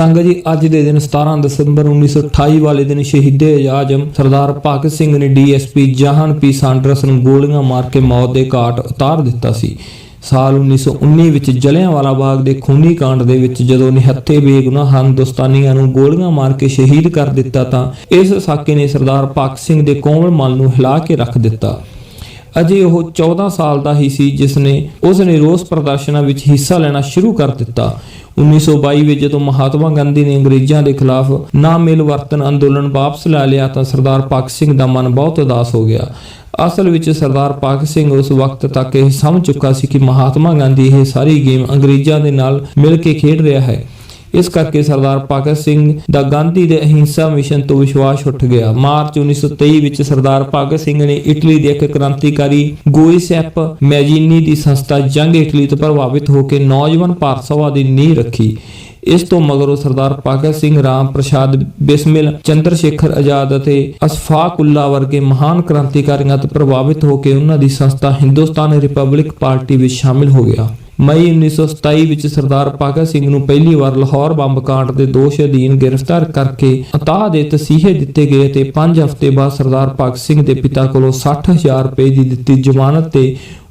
ਸੰਗਤ ਜੀ ਅੱਜ ਦੇ ਦਿਨ 17 ਦਸੰਬਰ 1928 ਵਾਲੇ ਦਿਨ ਸ਼ਹੀਦੇ ਆਜ਼ਮ ਸਰਦਾਰ ਭਗਤ ਸਿੰਘ ਨੇ ਡੀਐਸਪੀ ਜਹਾਨ ਸਾਂਡਰਸ ਨੂੰ ਗੋਲੀਆਂ ਮਾਰ ਕੇ ਮੌਤ ਦੇ ਘਾਟ ਉਤਾਰ ਦਿੱਤਾ ਸੀ। ਸਾਲ 1919 ਵਿੱਚ ਜਲਿਆਂਵਾਲਾ ਬਾਗ ਦੇ ਖੂਨੀ ਕਾਂਡ ਦੇ ਵਿੱਚ ਜਦੋਂ ਨਿਹੱਥੇ ਬੇਗੁਨਾਹ ਹਿੰਦੁਸਤਾਨੀਆਂ ਨੂੰ ਗੋਲੀਆਂ ਮਾਰ ਕੇ ਸ਼ਹੀਦ ਕਰ ਦਿੱਤਾ ਤਾਂ ਇਸ ਸਾਕੇ ਨੇ ਸਰਦਾਰ ਭਗਤ ਸਿੰਘ ਦੇ ਕੋਮਲ ਮਨ ਨੂੰ ਹਿਲਾ ਕੇ ਰੱਖ ਦਿੱਤਾ। ਅਜੇ ਉਹ 14 ਸਾਲ ਦਾ ਹੀ ਸੀ, ਜਿਸ ਨੇ, ਉਸ ਨੇ ਰੋਸ ਪ੍ਰਦਰਸ਼ਨਾਂ ਵਿੱਚ ਹਿੱਸਾ ਲੈਣਾ ਸ਼ੁਰੂ ਕਰ ਦਿੱਤਾ। 1922 ਵਿੱਚ ਜਦੋਂ ਮਹਾਤਮਾ ਗਾਂਧੀ ਨੇ ਅੰਗਰੇਜ਼ਾਂ ਦੇ ਖਿਲਾਫ ਨਾ ਮਿਲ ਵਰਤਨ ਅੰਦੋਲਨ ਵਾਪਸ ਲੈ ਲਿਆ ਤਾਂ ਸਰਦਾਰ ਭਗਤ ਸਿੰਘ ਦਾ ਮਨ ਬਹੁਤ ਉਦਾਸ ਹੋ ਗਿਆ। ਅਸਲ ਵਿੱਚ ਸਰਦਾਰ ਭਗਤ ਸਿੰਘ ਉਸ ਵਕਤ ਤੱਕ ਇਹ ਸਮਝ ਚੁੱਕਾ ਸੀ ਕਿ ਮਹਾਤਮਾ ਗਾਂਧੀ ਇਹ ਸਾਰੀ ਗੇਮ ਅੰਗਰੇਜ਼ਾਂ ਦੇ ਨਾਲ ਮਿਲ ਕੇ ਖੇਡ ਰਿਹਾ ਹੈ। ਇਸ ਕਰਕੇ ਸਰਦਾਰ ਭਗਤ ਸਿੰਘ ਦਾ ਗਾਂਧੀ ਦੇ ਅਹਿੰਸਾ ਮਿਸ਼ਨ ਤੋਂ ਵਿਸ਼ਵਾਸ ਉੱਠ ਗਿਆ। ਮਾਰਚ 1923 ਵਿੱਚ ਸਰਦਾਰ ਭਗਤ ਸਿੰਘ ਨੇ ਇਟਲੀ ਦੇ ਇੱਕ ਕ੍ਰਾਂਤੀਕਾਰੀ ਗੋਇਸੈਪ ਮੈਜੀਨੀ ਦੀ ਸੰਸਥਾ ਜੰਗ ਇਟਲੀ ਤੋਂ ਪ੍ਰਭਾਵਿਤ ਹੋ ਕੇ ਨੌਜਵਾਨ ਭਾਰਤ ਸਭਾ ਦੀ ਨੀਂਹ ਰੱਖੀ। ਇਸ ਤੋਂ ਮਗਰੋਂ ਸਰਦਾਰ ਭਗਤ ਸਿੰਘ, ਰਾਮ ਪ੍ਰਸਾਦ, ਬਿਸਮਿਲ ਚੰਦਰ ਸ਼ੇਖਰ ਆਜ਼ਾਦ ਅਤੇ ਅਸਫਾਕੁੱਲਾ ਵਰਗੇ ਮਹਾਨ ਕ੍ਰਾਂਤੀਕਾਰੀਆਂ ਤੋਂ ਪ੍ਰਭਾਵਿਤ ਹੋ ਕੇ ਉਹਨਾਂ ਦੀ ਸੰਸਥਾ ਹਿੰਦੁਸਤਾਨ ਰਿਪਬਲਿਕ ਪਾਰਟੀ ਵਿੱਚ ਸ਼ਾਮਿਲ ਹੋ ਗਿਆ। ਮਈ 1927 ਵਿੱਚ ਸਰਦਾਰ ਭਗਤ ਸਿੰਘ ਨੂੰ ਪਹਿਲੀ ਵਾਰ ਲਾਹੌਰ ਬੰਬ ਕਾਂਡ ਦੇ ਦੋਸ਼ ਅਧੀਨ ਗ੍ਰਿਫਤਾਰ ਕਰਕੇ ਅਤਾਹ ਦੇ ਤਸੀਹੇ ਦਿੱਤੇ ਗਏ ਤੇ 5 ਹਫ਼ਤੇ ਬਾਅਦ ਸਰਦਾਰ ਭਗਤ ਸਿੰਘ ਦੇ ਪਿਤਾ ਕੋਲੋਂ 60000 ਰੁਪਏ ਦੀ ਦਿੱਤੀ ਜ਼ਮਾਨਤ ਤੇ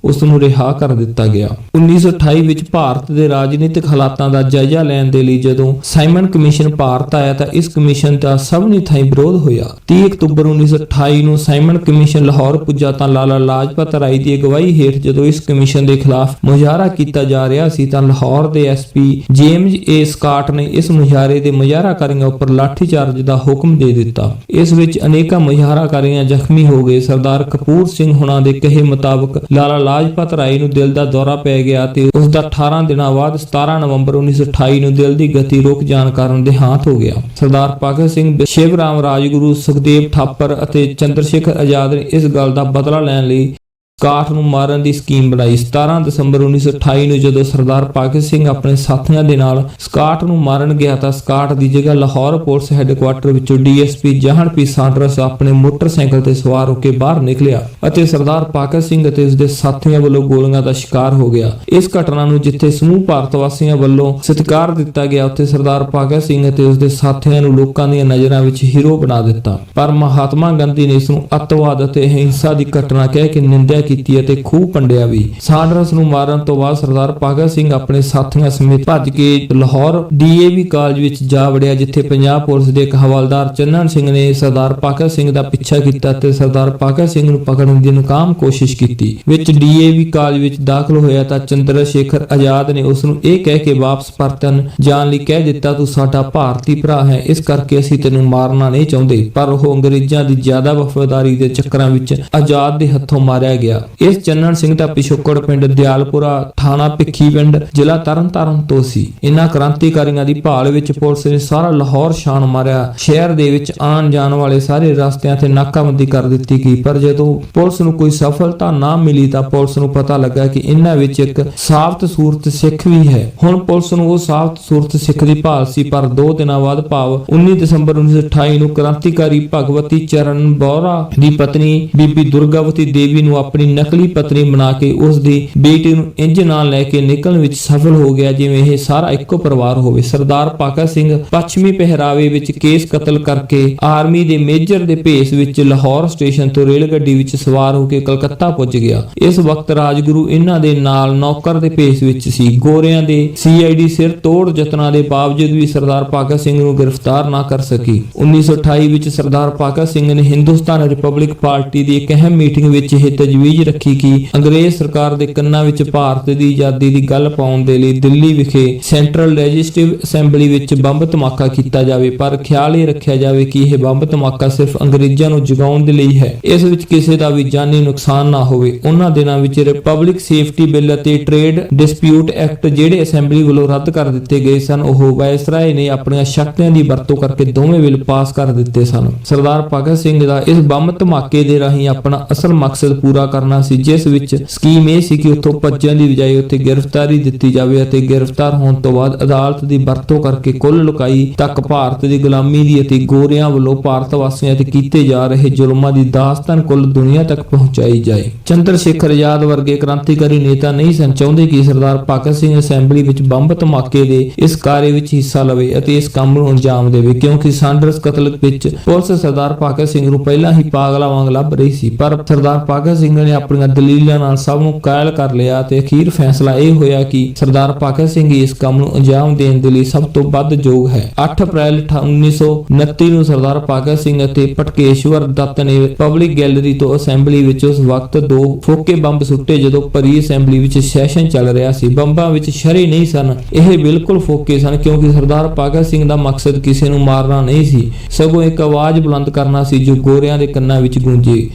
ਉਸ ਨੂੰ ਰਿਹਾ ਕਰ ਦਿੱਤਾ ਗਿਆ। 1928 ਵਿੱਚ ਭਾਰਤ ਦੇ ਰਾਜਨੀਤਿਕ ਹਾਲਾਤਾਂ ਦਾ ਜਾਇਜ਼ਾ ਲੈਣ ਦੇ ਲਈ ਜਦੋਂ ਸਾਈਮਨ ਕਮਿਸ਼ਨ ਭਾਰਤ ਆਇਆ ਤਾਂ ਇਸ ਕਮਿਸ਼ਨ ਦਾ ਸਭਨੀ ਥਾਈਂ ਵਿਰੋਧ ਹੋਇਆ। 30 ਅਕਤੂਬਰ 1928 ਨੂੰ ਸਾਈਮਨ ਕਮਿਸ਼ਨ ਲਾਹੌਰ ਪੁੱਜਾ ਤਾਂ ਲਾਲਾ ਲਾਜਪਤ ਰਾਏ ਦੀ ਅਗਵਾਈ ਹੇਠ ਜਦੋਂ ਇਸ ਕਮਿਸ਼ਨ ਦੇ ਖਿਲਾਫ ਮੁਜ਼ਾਹਰਾ ਕੀਤਾ ਜਾ ਰਿਹਾ ਸੀ ਤਾਂ ਲਾਹੌਰ ਦੇ ਐਸਪੀ ਜੇਮਜ਼ ਏ ਸਕਾਟ ਨੇ ਇਸ ਮੁਜ਼ਾਹਰੇ ਦੇ ਮੁਜ਼ਾਹਰਾਕਾਰੀਆਂ ਉੱਪਰ ਲਾਠੀਚਾਰਜ ਦਾ ਹੁਕਮ ਦੇ ਦਿੱਤਾ। ਇਸ ਵਿੱਚ ਅਨੇਕਾਂ ਮੁਜ਼ਾਹਰਾਕਾਰੀਆਂ ਜ਼ਖਮੀ ਹੋ ਗਏ। ਸਰਦਾਰ ਕਪੂਰ ਸਿੰਘ ਹੁਣਾਂ ਦੇ ਕਹੇ ਮੁਤਾਬਕ ਲਾਲਾ ਲਾਜਪਤ ਰਾਏ ਨੂੰ ਦਿਲ ਦਾ ਦੌਰਾ ਪੈ ਗਿਆ ਤੇ ਉਸ ਦਾ 18 ਦਿਨਾਂ ਬਾਅਦ 17 ਨਵੰਬਰ 1928 ਨੂੰ ਦਿਲ ਦੀ ਗਤੀ ਰੁਕ ਜਾਣ ਕਾਰਨ ਦੇਹਾਂਤ ਹੋ ਗਿਆ। ਸਰਦਾਰ ਭਗਤ ਸਿੰਘ ਸ਼ਿਵਰਾਮ ਰਾਜਗੁਰੂ ਸੁਖਦੇਵ ਥਾਪਰ ਅਤੇ ਚੰਦਰ ਸ਼ੇਖਰ ਆਜ਼ਾਦ ਨੇ ਇਸ ਗੱਲ ਦਾ ਬਦਲਾ ਲੈਣ ਲਈ ਸਕਾਟ ਨੂੰ ਮਾਰਨ ਦੀ ਸਕੀਮ ਬਣਾਈ। 17 ਦਸੰਬਰ 1928 ਨੂੰ ਜਦੋਂ ਸਰਦਾਰ ਭਗਤ ਸਿੰਘ ਆਪਣੇ ਸਾਥੀਆਂ ਦੇ ਨਾਲ ਸਕਾਟ ਨੂੰ ਮਾਰਨ ਗਿਆ ਤਾਂ ਸਕਾਟ ਦੀ ਜਗ੍ਹਾ ਲਾਹੌਰ ਪੁਲਿਸ ਹੈੱਡਕੁਆਰਟਰ ਵਿੱਚੋਂ ਡੀਐਸਪੀ ਜਹਨ ਸਾਂਡਰਸ ਆਪਣੇ ਮੋਟਰਸਾਈਕਲ ਤੇ ਸਵਾਰ ਹੋ ਕੇ ਬਾਹਰ ਨਿਕਲਿਆ ਅਤੇ ਸਰਦਾਰ ਭਗਤ ਸਿੰਘ ਅਤੇ ਉਸ ਦੇ ਸਾਥੀਆਂ ਵੱਲੋਂ ਗੋਲੀਆਂ ਦਾ ਸ਼ਿਕਾਰ ਹੋ ਗਿਆ। ਇਸ ਘਟਨਾ ਨੂੰ ਜਿੱਥੇ ਸਮੂਹ ਭਾਰਤ ਵਾਸੀਆਂ ਵੱਲੋਂ ਸਤਿਕਾਰ ਦਿੱਤਾ ਗਿਆ, ਉੱਥੇ ਸਰਦਾਰ ਭਗਤ ਸਿੰਘ ਅਤੇ ਉਸ ਦੇ ਸਾਥੀਆਂ ਨੂੰ ਲੋਕਾਂ ਦੀਆਂ ਨਜ਼ਰਾਂ ਵਿੱਚ ਹੀਰੋ ਬਣਾ ਦਿੱਤਾ। ਪਰ ਮਹਾਤਮਾ ਗਾਂਧੀ ਨੇ ਇਸ ਨੂੰ ਅੱਤਵਾਦ ਅਤੇ ਹਿੰਸਾ ਦੀ ਘਟਨਾ ਕਹਿ ਕੇ ਨਿੰਦਿਆ ਕੀਤੀ ਅਤੇ ਖੂਹ ਪੰਡਿਆ ਵੀ। ਸਾਂਡਰਸ ਨੂੰ ਮਾਰਨ ਤੋਂ ਬਾਅਦ ਸਰਦਾਰ ਭਗਤ ਸਿੰਘ ਆਪਣੇ ਸਾਥੀਆਂ ਸਮੇਤ ਭੱਜ ਕੇ ਲਾਹੌਰ ਡੀਏਵੀ ਕਾਲਜ ਵਿੱਚ ਜਾ ਵੜਿਆ, ਜਿੱਥੇ ਪੰਜਾਬ ਪੁਲਿਸ ਦੇ ਇੱਕ ਹਵਾਲਦਾਰ ਚੰਨਨ ਸਿੰਘ ਨੇ ਸਰਦਾਰ ਭਗਤ ਸਿੰਘ ਦਾ ਪਿੱਛਾ ਕੀਤਾ ਤੇ ਸਰਦਾਰ ਭਗਤ ਸਿੰਘ ਨੂੰ ਪਕੜਨ ਦੀ ਨਾਕਾਮ ਕੋਸ਼ਿਸ਼ ਕੀਤੀ। ਵਿੱਚ ਡੀਏਵੀ ਕਾਲਜ ਵਿੱਚ ਦਾਖਲ ਹੋਇਆ ਤਾਂ ਚੰਦਰ ਸ਼ੇਖਰ ਆਜ਼ਾਦ ਨੇ ਉਸ ਨੂੰ ਇਹ ਕਹਿ ਕੇ ਵਾਪਸ ਪਰਤਨ, ਜਾਣ ਲਈ ਕਹਿ ਦਿੱਤਾ, ਤੂੰ ਸਾਡਾ ਭਾਰਤੀ ਭਰਾ ਹੈ, ਇਸ ਕਰਕੇ ਅਸੀਂ ਤੈਨੂੰ ਮਾਰਨਾ ਨਹੀਂ ਚਾਹੁੰਦੇ। ਪਰ ਉਹ ਅੰਗਰੇਜ਼ਾਂ ਦੀ ਜ਼ਿਆਦਾ ਵਫਾਦਾਰੀ ਦੇ ਚੱਕਰਾਂ ਵਿੱਚ ਆਜ਼ਾਦ ਦੇ ਹੱਥੋਂ ਮਾਰਿਆ ਗਿਆ। ਇਸ ਚੰਨਣ ਸਿੰਘ ਦਾ ਪਿਛੋਕੜ ਪਿੰਡ ਦਿਆਲਪੁਰਾ ਥਾਣਾ ਭਿੱਖੀ ਪਿੰਡ, ਜ਼ਿਲ੍ਹਾ ਤਰਨਤਾਰਨ ਤੋਂ ਸੀ। ਇਹਨਾਂ ਕ੍ਰਾਂਤੀਕਾਰੀਆਂ ਦੀ ਭਾਲ ਵਿੱਚ ਪੁਲਿਸ ਨੇ ਸਾਰਾ ਲਾਹੌਰ ਛਾਣ ਮਾਰਿਆ। ਸ਼ਹਿਰ ਦੇ ਵਿੱਚ ਆਉਣ ਜਾਣ ਵਾਲੇ ਸਾਰੇ ਰਸਤਿਆਂ ਤੇ ਨਾਕਾਬੰਦੀ ਕਰ ਦਿੱਤੀ ਗਈ, ਪਰ ਜਦੋਂ ਪੁਲਿਸ ਨੂੰ ਕੋਈ ਸਫਲਤਾ ਨਾ ਮਿਲੀ ਤਾਂ ਪੁਲਿਸ ਨੂੰ ਪਤਾ ਲੱਗਾ ਕਿ ਇਹਨਾਂ ਵਿੱਚ ਇੱਕ ਸਾਬਤ ਸੂਰਤ ਸਿੱਖ ਵੀ ਹੈ। ਹੁਣ ਪੁਲਿਸ ਨੂੰ ਉਹ ਸਾਬਤ ਸੂਰਤ ਸਿੱਖ ਦੀ ਭਾਲ ਸੀ, ਪਰ 2 ਦਿਨਾਂ ਬਾਅਦ ਭਾਵ 19 ਦਸੰਬਰ 1928 ਨੂੰ ਕ੍ਰਾਂਤੀਕਾਰੀ ਭਗਵਤੀ ਚਰਨ ਬੋਹਰਾ ਦੀ ਪਤਨੀ ਬੀਬੀ ਦੁਰਗਾਵਤੀ ਦੇਵੀ ਨੂੰ ਆਪਣੀ ਨਕਲੀ ਪਤਨੀ ਬਣਾ ਕੇ ਉਸ ਦੀ ਬੇਟੀ ਨੂੰ ਇੰਜ ਨਾਲ ਲੈ ਕੇ ਨਿਕਲਣ ਵਿੱਚ ਸਫਲ ਹੋ ਗਿਆ, ਜਿਵੇਂ ਇਹ ਸਾਰਾ ਇੱਕੋ ਪਰਿਵਾਰ ਹੋਵੇ। ਸਰਦਾਰ ਭਗਤ ਸਿੰਘ ਪੱਛਮੀ ਪਹਿਰਾਵੇ ਵਿੱਚ ਕੇਸ ਕਤਲ ਕਰਕੇ ਆਰਮੀ ਦੇ ਮੇਜਰ ਦੇ ਭੇਸ ਵਿੱਚ ਲਾਹੌਰ ਸਟੇਸ਼ਨ ਤੋਂ ਰੇਲ ਗੱਡੀ ਵਿੱਚ ਸਵਾਰ ਹੋ ਕੇ ਕਲਕੱਤਾ ਪੁੱਜ ਗਿਆ। ਇਸ ਵਕਤ ਰਾਜਗੁਰੂ ਇਹਨਾਂ ਦੇ ਨਾਲ ਨੌਕਰ ਦੇ ਭੇਸ ਵਿੱਚ ਸੀ। ਗੋਰਿਆਂ ਦੇ ਸੀਆਈਡੀ ਸਿਰ ਤੋੜ ਯਤਨਾਂ ਦੇ ਬਾਵਜੂਦ ਵੀ ਸਰਦਾਰ ਭਗਤ ਸਿੰਘ ਨੂੰ ਗ੍ਰਿਫਤਾਰ ਨਾ ਕਰ ਸਕੀ। 1928 ਵਿੱਚ ਸਰਦਾਰ ਭਗਤ ਸਿੰਘ ਨੇ ਹਿੰਦੁਸਤਾਨ ਰਿਪਬਲਿਕ ਪਾਰਟੀ ਦੀ ਇੱਕ ਅਹਿਮ ਮੀਟਿੰਗ ਵਿੱਚ ਇਹ ਤਜਵੀਜ਼ ਰੱਖੀ ਕਿ ਅੰਗਰੇਜ਼ ਸਰਕਾਰ ਦੇ ਕੰਨਾਂ ਵਿੱਚ ਭਾਰਤ ਦੀ ਆਜ਼ਾਦੀ ਦੀ ਗੱਲ ਪਾਉਣ ਦੇ ਲਈ ਦਿੱਲੀ ਵਿਖੇ ਸੈਂਟਰਲ ਲੈਜਿਸਲੇਟਿਵ ਅਸੈਂਬਲੀ ਵਿੱਚ ਬੰਬ ਧਮਾਕਾ ਕੀਤਾ ਜਾਵੇ। ਪਰ ਖਿਆਲ ਇਹ ਰੱਖਿਆ ਜਾਵੇ ਕਿ ਇਹ ਬੰਬ ਧਮਾਕਾ ਸਿਰਫ ਅੰਗਰੇਜ਼ਾਂ ਨੂੰ ਜਗਾਉਣ ਦੇ ਲਈ ਹੈ। ਇਸ ਵਿੱਚ ਕਿਸੇ ਦਾ ਵੀ ਜਾਨੀ ਨੁਕਸਾਨ ਨਾ ਹੋਵੇ। ਉਹਨਾਂ ਦਿਨਾਂ ਵਿੱਚ ਰਿਪਬਲਿਕ ਸੇਫਟੀ ਬਿੱਲ ਅਤੇ ਟ੍ਰੇਡ ਡਿਸਪਿਊਟ ਐਕਟ ਜਿਹੜੇ ਅਸੈਂਬਲੀ ਵੱਲੋਂ ਰੱਦ ਕਰ ਦਿੱਤੇ ਗਏ ਸਨ, ਉਹ ਵਾਇਸਰਾਏ ਨੇ ਆਪਣੀਆਂ ਸ਼ਕਤੀਆਂ ਦੀ ਵਰਤੋਂ ਕਰਕੇ ਦੋਵੇਂ ਬਿੱਲ ਪਾਸ ਕਰ ਦਿੱਤੇ ਸਨ। ਸਰਦਾਰ ਭਗਤ ਸਿੰਘ ਦਾ ਇਸ ਬੰਬ ਧਮਾਕੇ ਦੇ ਰਾਹੀਂ ਆਪਣਾ ਅਸਲ ਮਕਸਦ ਪੂਰਾ ਕਰ ਕਰਨਾ ਸੀ, ਜਿਸ ਵਿੱਚ ਸਕੀਮ ਇਹ ਸੀ ਕਿ ਉੱਥੋਂ ਭੱਜਣ ਦੀ ਬਜਾਏ ਉੱਥੇ ਗ੍ਰਿਫਤਾਰੀ ਦਿੱਤੀ ਜਾਵੇ ਅਤੇ ਗ੍ਰਿਫਤਾਰ ਹੋਣ ਤੋਂ ਬਾਅਦ ਅਦਾਲਤ ਦੀ ਵਰਤੋਂ ਕਰਕੇ ਕੁੱਲ ਲੁਕਾਈ ਤੱਕ ਭਾਰਤ ਦੀ ਗੁਲਾਮੀ ਦੀ ਅਤੇ ਗੋਰਿਆਂ ਵੱਲੋਂ ਭਾਰਤ ਵਾਸੀਆਂ ਤੇ ਕੀਤੇ ਜਾ ਰਹੇ ਜ਼ੁਲਮਾਂ ਦੀ ਦਾਸਤਾਨ ਕੁੱਲ ਦੁਨੀਆ ਤੱਕ ਪਹੁੰਚਾਈ ਜਾਏ। ਚੰਦਰ ਸ਼ੇਖਰ ਆਜ਼ਾਦ ਵਰਗੇ ਕ੍ਰਾਂਤੀਕਾਰੀ ਨੇਤਾ ਨਹੀਂ ਸਨ, ਚਾਹੁੰਦੇ ਕਿ ਸਰਦਾਰ ਭਗਤ ਸਿੰਘ ਅਸੈਂਬਲੀ ਵਿੱਚ ਬੰਬ ਧਮਾਕੇ ਦੇ ਇਸ ਕਾਰਜ ਵਿੱਚ ਹਿੱਸਾ ਲਵੇ ਅਤੇ ਇਸ ਕੰਮ ਨੂੰ ਅੰਜਾਮ ਦੇਵੇ, ਕਿਉਂਕਿ ਸਾਂਡਰਸ ਕਤਲ ਵਿੱਚ ਪੁਲਿਸ ਸਰਦਾਰ ਭਗਤ ਸਿੰਘ ਨੂੰ ਪਹਿਲਾਂ ਹੀ ਪਾਗਲਾ ਵਾਂਗ ਲੱਭ ਰਹੀ ਸੀ, ਪਰ ਸਰਦਾਰ ਭਗਤ ਸਿੰਘ ਨੇ ਆਪਣੀਆਂ ਦਲੀਲਾਂ ਨਾਲ ਸਭ ਨੂੰ ਕਾਇਲ ਕਰ ਲਿਆ ਤੇ ਅਖੀਰ ਫੈਸਲਾ ਇਹ ਹੋਇਆ ਕਿ ਸਰਦਾਰ ਭਗਤ ਸਿੰਘ ਇਸ ਕੰਮ ਨੂੰ ਅੰਜਾਮ ਦੇਣ ਦੇ ਲਈ ਸਭ ਤੋਂ ਵੱਧ ਯੋਗ ਹੈ। 8 ਅਪ੍ਰੈਲ 1929 ਨੂੰ ਸਰਦਾਰ ਭਗਤ ਸਿੰਘ ਅਤੇ ਪਟਕੇਸ਼ਵਰ ਦੱਤ ਨੇ ਪਬਲਿਕ ਗੈਲਰੀ ਤੋਂ ਅਸੈਂਬਲੀ ਵਿੱਚ ਉਸ ਵਕਤ ਦੋ ਫੋਕੇ ਬੰਬ ਸੁੱਟੇ ਜਦੋਂ ਪਰੀ ਅਸੈਂਬਲੀ ਵਿੱਚ ਸੈਸ਼ਨ ਚੱਲ ਰਿਹਾ ਸੀ। ਬੰਬਾਂ ਵਿੱਚ ਸ਼ਰੇ ਨਹੀਂ ਸਨ। ਇਹ ਬਿਲਕੁਲ ਫੋਕੇ ਸਨ ਕਿਉਂਕਿ ਸਰਦਾਰ ਭਗਤ ਸਿੰਘ ਦਾ ਮਕਸਦ ਕਿਸੇ ਨੂੰ ਮਾਰਨਾ ਨਹੀਂ ਸੀ। ਸਗੋਂ ਇੱਕ ਆਵਾਜ਼ ਬੁਲੰਦ ਕਰਨਾ ਸੀ ਜੋ ਗੋਰਿਆਂ ਦੇ ਕੰਨਾਂ ਵਿੱਚ ਗੂੰਜੇ।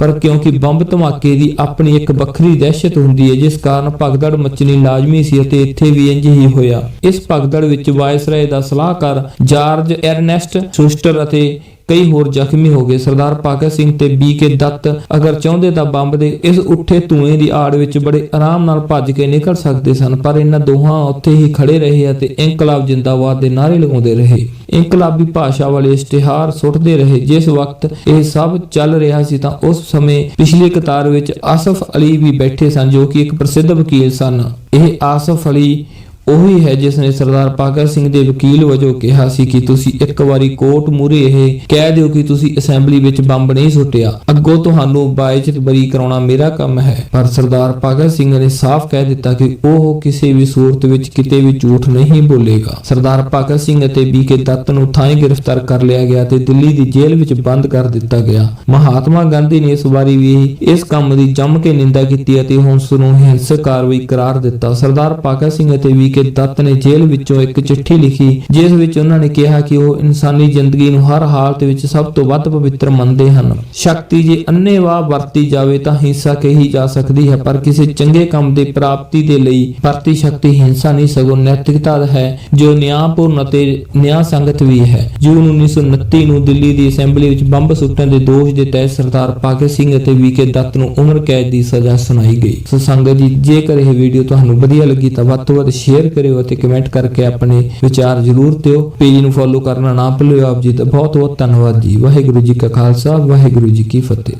ਪਰ ਕਿਉਂਕਿ ਬੰਬ ਧਮਾਕੇ ਦੀ ਆਪਣੀ ਇੱਕ ਵੱਖਰੀ ਦਹਿਸ਼ਤ ਹੁੰਦੀ ਹੈ, ਜਿਸ ਕਾਰਨ ਭਗਦੜ ਮਚਣੀ ਲਾਜ਼ਮੀ ਸੀ ਅਤੇ ਇੱਥੇ ਵੀ ਇੰਜ ਹੀ ਹੋਇਆ। ਇਸ ਭਗਦੜ ਵਿੱਚ ਵਾਇਸਰਾਏ ਦਾ ਸਲਾਹਕਾਰ ਜਾਰਜ ਐਰਨੈਸਟ ਸੁਸਟਰ ਅਤੇ ਕਈ ਹੋਰ ਜ਼ਖਮੀ ਹੋ ਗਏ। ਸਰਦਾਰ ਭਗਤ ਸਿੰਘ ਤੇ ਬੀ ਦੱਤ ਅਗਰ ਚਾਹੁੰਦੇ ਤਾਂ ਬੰਬ ਦੇ ਇਸ ਉੱਠੇ ਧੂਏ ਦੀ ਆੜ ਵਿੱਚ ਬੜੇ ਆਰਾਮ ਨਾਲ ਭੱਜ ਕੇ ਨਿਕਲ ਸਕਦੇ ਸਨ, ਪਰ ਇਹਨਾਂ ਦੋਹਾਂ ਉੱਥੇ ਹੀ ਖੜੇ ਰਹੇ ਅਤੇ ਇਨਕਲਾਬ ਜਿੰਦਾਬਾਦ ਦੇ ਨਾਅਰੇ ਲਗਾਉਂਦੇ ਰਹੇ। ਇਨਕਲਾਬੀ ਭਾਸ਼ਾ ਵਾਲੇ ਇਸ਼ਤਿਹਾਰ ਸੁੱਟਦੇ ਰਹੇ। ਜਿਸ ਵਕਤ ਇਹ ਸਭ ਚੱਲ ਰਿਹਾ ਸੀ ਤਾਂ ਉਸ ਸਮੇਂ ਪਿਛਲੀ ਕਤਾਰ ਵਿੱਚ ਆਸਫ ਅਲੀ ਵੀ ਬੈਠੇ ਸਨ, ਜੋ ਕਿ ਇੱਕ ਪ੍ਰਸਿੱਧ ਵਕੀਲ ਸਨ। ਇਹ ਆਸਫ ਅਲੀ ਉਹੀ ਹੈ ਜਿਸ ਨੇ ਸਰਦਾਰ ਭਗਤ ਸਿੰਘ ਦੇ ਵਕੀਲ ਵਜੋਂ ਕਿਹਾ ਸੀ ਕਿ ਤੁਸੀਂ ਇੱਕ ਵਾਰੀ ਕੋਰਟ ਮੂਰੇ ਇਹ ਕਹਿ ਦਿਓ ਕਿ ਤੁਸੀਂ ਅਸੈਂਬਲੀ ਵਿੱਚ ਬੰਬ ਨਹੀਂ ਸੁੱਟਿਆ। ਅੱਗੋਂ ਤੁਹਾਨੂੰ ਬਾਇਜ਼ਤ ਬਰੀ ਕਰਾਉਣਾ ਮੇਰਾ ਕੰਮ ਹੈ। ਪਰ ਸਰਦਾਰ ਭਗਤ ਸਿੰਘ ਨੇ ਸਾਫ਼ ਕਹਿ ਦਿੱਤਾ ਕਿ ਉਹ ਕਿਸੇ ਵੀ ਸੂਰਤ ਵਿੱਚ ਕਿਤੇ ਵੀ ਝੂਠ ਨਹੀਂ ਬੋਲੇਗਾ। ਸਰਦਾਰ ਭਗਤ ਸਿੰਘ ਅਤੇ ਬੀਕੇ ਦੱਤ ਨੂੰ ਥਾਂ ਗ੍ਰਿਫਤਾਰ ਕਰ ਲਿਆ ਗਿਆ ਤੇ ਦਿੱਲੀ ਦੀ ਜੇਲ੍ਹ ਵਿੱਚ ਬੰਦ ਕਰ ਦਿੱਤਾ ਗਿਆ। ਮਹਾਤਮਾ ਗਾਂਧੀ ਨੇ ਇਸ ਵਾਰੀ ਵੀ ਇਸ ਕੰਮ ਦੀ ਜੰਮ ਕੇ ਨਿੰਦਾ ਕੀਤੀ ਅਤੇ ਉਸ ਨੂੰ ਹਿੰਸਕ ਕਾਰਵਾਈ ਕਰਾਰ ਦਿੱਤਾ। ਸਰਦਾਰ ਭਗਤ ਸਿੰਘ ਅਤੇ ਵੀ ਕੇ ਦੱਤ ਨੇ ਜੇਲ੍ਹ ਵਿੱਚੋਂ ਇੱਕ ਚਿੱਠੀ ਲਿਖੀ, ਜਿਸ ਵਿੱਚ ਉਹਨਾਂ ਨੇ ਕਿਹਾ ਕਿ ਉਹ ਇਨਸਾਨੀ ਜ਼ਿੰਦਗੀ ਨੂੰ ਹਰ ਹਾਲਤ ਵਿੱਚ ਸਭ ਤੋਂ ਵੱਧ ਪਵਿੱਤਰ ਮੰਨਦੇ ਹਨ। ਸ਼ਕਤੀ ਜੇ ਅੰਨੇਵਾਹ ਵਰਤੀ ਜਾਵੇ ਤਾਂ ਹਿੰਸਾ ਕਹੀ ਜਾ ਸਕਦੀ ਹੈ, ਪਰ ਕਿਸੇ ਚੰਗੇ ਕੰਮ ਦੇ ਪ੍ਰਾਪਤੀ ਦੇ ਲਈ ਵਰਤੀ ਸ਼ਕਤੀ ਹਿੰਸਾ ਨਹੀਂ, ਸਗੋਂ ਨੈਤਿਕਤਾ ਹੈ, ਜੋ ਨਿਆਂਪੂਰਨ ਅਤੇ ਨਿਆਂ ਸੰਗਤ ਵੀ ਹੈ। ਜੂਨ 1929 ਨੂੰ ਦਿੱਲੀ ਦੀ ਅਸੈਂਬਲੀ ਵਿੱਚ ਬੰਬ ਸੁੱਟਣ ਦੇ ਦੋਸ਼ ਦੇ ਤਹਿਤ ਸਰਦਾਰ ਭਗਤ ਸਿੰਘ ਅਤੇ ਵੀਕੇ ਦੱਤ ਨੂੰ ਉਮਰ ਕੈਦ ਦੀ ਸਜ਼ਾ ਸੁਣਾਈ ਗਈ। ਸੋ ਸੰਗਤ ਜੀ, ਜੇਕਰ ਇਹ ਵੀਡੀਓ ਤੁਹਾਨੂੰ ਵਧੀਆ ਲੱਗੀ ਤਾਂ ਵੱਧ ਤੋਂ ਵੱਧ ਸ਼ੇਅਰ ਸ਼ੇਅਰ ਕਰਿਓ ਅਤੇ ਕਮੈਂਟ ਕਰਕੇ ਆਪਣੇ ਵਿਚਾਰ ਜ਼ਰੂਰ ਦਿਓ। ਪੇਜ ਨੂੰ ਫੋਲੋ ਕਰਨਾ ਨਾ ਭੁੱਲਿਓ ਆਪ ਜੀ ਦਾ। ਬਹੁਤ ਬਹੁਤ ਧੰਨਵਾਦ ਜੀ। ਵਾਹਿਗੁਰੂ ਜੀ ਕਾ ਖਾਲਸਾ, ਵਾਹਿਗੁਰੂ ਜੀ ਕੀ ਫਤਿਹ।